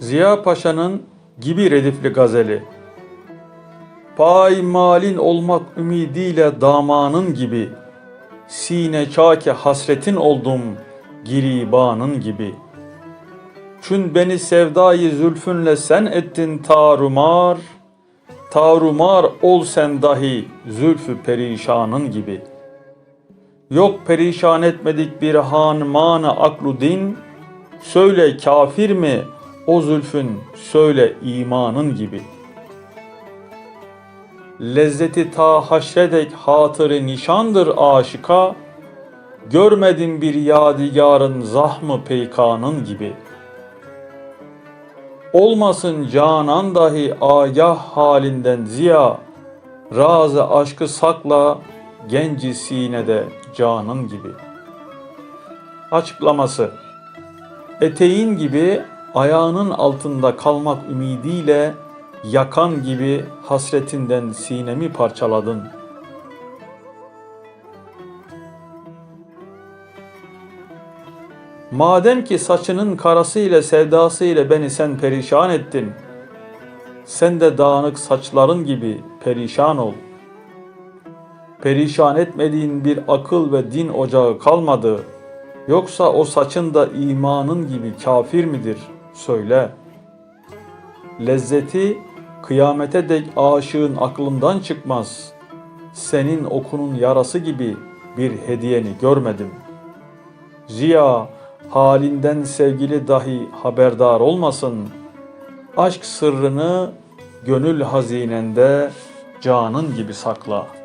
Ziya Paşa'nın gibi redifli gazeli. Pay malin olmak ümidiyle damanın gibi, sine çake hasretin oldum giribanın gibi. Çün beni sevdayı zülfünle sen ettin tarumar, tarumar ol sen dahi zülfü perişanın gibi. Yok perişan etmedik bir hanmanı aklu din, söyle kafir mi o zülfün söyle imanın gibi. Lezzeti ta haşredek hatırı nişandır aşıka, görmedim bir yadigarın zahmı peykanın gibi. Olmasın canan dahi agah halinden ziya, razı aşkı sakla genci sinede canın gibi. Açıklaması Eteğin gibi ayağının altında kalmak ümidiyle yakan gibi hasretinden sinemi parçaladın. Madem ki saçının karası ile sevdası ile beni sen perişan ettin, sen de dağınık saçların gibi perişan ol. Perişan etmediğin bir akıl ve din ocağı kalmadı. Yoksa o saçın da imanın gibi kafir midir? Söyle. Lezzeti kıyamete dek aşığın aklından çıkmaz. Senin okunun yarası gibi bir hediyeni görmedim. Ziya halinden sevgili dahi haberdar olmasın. Aşk sırrını gönül hazinende canın gibi sakla.''